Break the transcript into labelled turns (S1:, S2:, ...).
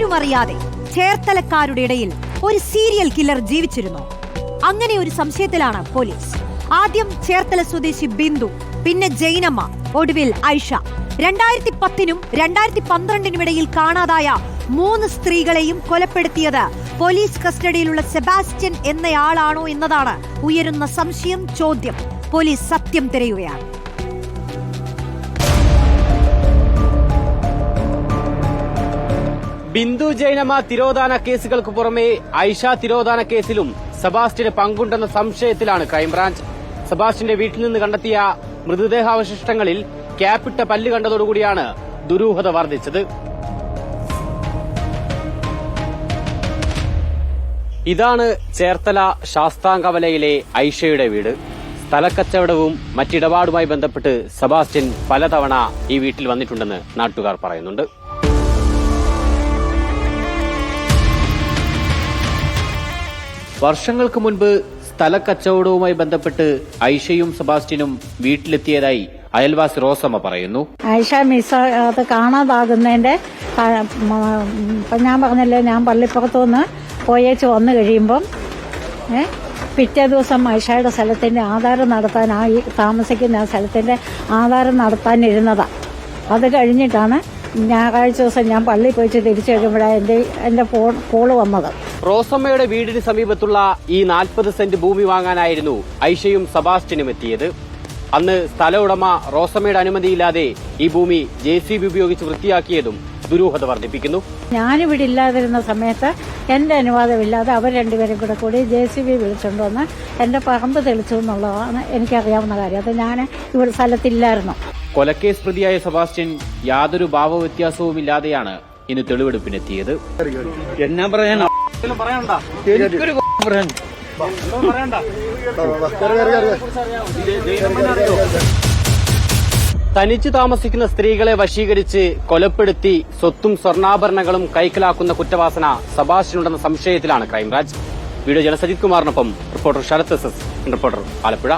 S1: ആരുമറിയാതെ ചേർത്തലക്കാരുടെ ഇടയിൽ ഒരു സീരിയൽ കില്ലർ ജീവിച്ചിരുന്നു. അങ്ങനെ ഒരു സംശയത്തിലാണ് പോലീസ്. ആദ്യം ചേർത്തല സ്വദേശി ബിന്ദു പിന്നെ ജൈനമ്മ ഒടുവിൽ ഐഷ. രണ്ടായിരത്തി പത്തിനും രണ്ടായിരത്തി പന്ത്രണ്ടിനും ഇടയിൽ കാണാതായ മൂന്ന് സ്ത്രീകളെയും കൊലപ്പെടുത്തിയത് പോലീസ് കസ്റ്റഡിയിലുള്ള സെബാസ്റ്റ്യൻ എന്നയാളാണോ എന്നതാണ് ഉയരുന്ന സംശയം ചോദ്യം. പോലീസ് സത്യം തിരയുകയാണ്.
S2: ബിന്ദു ജൈനമ തിരോധാന കേസുകൾക്ക് പുറമെ ഐഷ തിരോധാന കേസിലും സെബാസ്റ്റിന് പങ്കുണ്ടെന്ന സംശയത്തിലാണ് ക്രൈംബ്രാഞ്ച്. സെബാസ്റ്റിന്റെ വീട്ടിൽ നിന്ന് കണ്ടെത്തിയ മൃതദേഹാവശിഷ്ടങ്ങളിൽ ക്യാപ്പിട്ട പല്ല് കണ്ടതോടുകൂടിയാണ് ദുരൂഹത വർദ്ധിച്ചത്. ഇതാണ് ചേർത്തല ശാസ്താംകവലയിലെ ഐഷയുടെ വീട്. സ്ഥലക്കച്ചവടവും മറ്റിടപാടുമായി ബന്ധപ്പെട്ട് സെബാസ്റ്റ്യൻ പലതവണ ഈ വീട്ടിൽ വന്നിട്ടുണ്ടെന്ന് നാട്ടുകാർ പറയുന്നുണ്ട്. വർഷങ്ങൾക്ക് മുൻപ് സ്ഥലക്കച്ചവടവുമായി ബന്ധപ്പെട്ട് ഐഷയും സെബാസ്റ്റ്യനും വീട്ടിലെത്തിയതായി അയൽവാസി റോസമ്മ പറയുന്നു.
S3: ഐഷ മിസ് അത് കാണാതാകുന്നതിന്റെ ഞാൻ പറഞ്ഞല്ലോ ഞാൻ പള്ളിപ്പുറത്തു നിന്ന് പോയേച്ച് വന്നു കഴിയുമ്പം പിറ്റേ ദിവസം ഐഷയുടെ സ്ഥലത്തിന്റെ ആധാരം നടത്താൻ ആ താമസിക്കുന്ന സ്ഥലത്തിന്റെ ആധാരം നടത്താനിരുന്നതാ. അത് കഴിഞ്ഞിട്ടാണ് ഞായറാഴ്ച ദിവസം ഞാൻ പള്ളി പോയിട്ട് തിരിച്ചു കഴിയുമ്പോഴാണ് എന്റെ എന്റെ ഫോൺ കോൾ വന്നത്.
S2: റോസമ്മയുടെ വീടിന് സമീപത്തുള്ള ഈ നാൽപ്പത് സെന്റ് ഭൂമി വാങ്ങാനായിരുന്നു ഐഷയും സബാസ്റ്റിനും എത്തിയത്. അന്ന് സ്ഥല ഉടമ റോസമ്മയുടെ അനുമതിയില്ലാതെ ഈ ഭൂമി ജെ സി ബി ഉപയോഗിച്ച് വൃത്തിയാക്കിയതും ദുരൂഹത വർദ്ധിപ്പിക്കുന്നു.
S3: ഞാനിവിടെ ഇല്ലാതിരുന്ന സമയത്ത് എന്റെ അനുവാദമില്ലാതെ അവർ രണ്ടുപേരും കൂടെ കൂടി ജെ സി ബി വിളിച്ചുകൊണ്ട് വന്ന് എന്റെ പറമ്പ് തെളിച്ചു എന്നുള്ളതാണ് എനിക്കറിയാവുന്ന കാര്യം. അത് ഞാൻ ഇവിടെ സ്ഥലത്തില്ലായിരുന്നു.
S2: കൊലക്കേസ് പ്രതിയായ സെബാസ്റ്റ്യൻ യാതൊരു ഭാവവ്യത്യാസവുമില്ലാതെയാണ് ഇന്ന് തെളിവെടുപ്പിനെത്തിയത്.
S4: എന്നാ എനിക്കൊരു പറയാൻ
S2: തനിച്ചു താമസിക്കുന്ന സ്ത്രീകളെ വശീകരിച്ച് കൊലപ്പെടുത്തി സ്വത്തും സ്വർണാഭരണങ്ങളും കൈക്കലാക്കുന്ന കുറ്റവാസന സബാഷിനുണ്ടെന്ന സംശയത്തിലാണ് ക്രൈംബ്രാഞ്ച്. വീഡിയോ ജനസജിത് കുമാറിനൊപ്പം reporter Sarath S S reporter Alappuzha.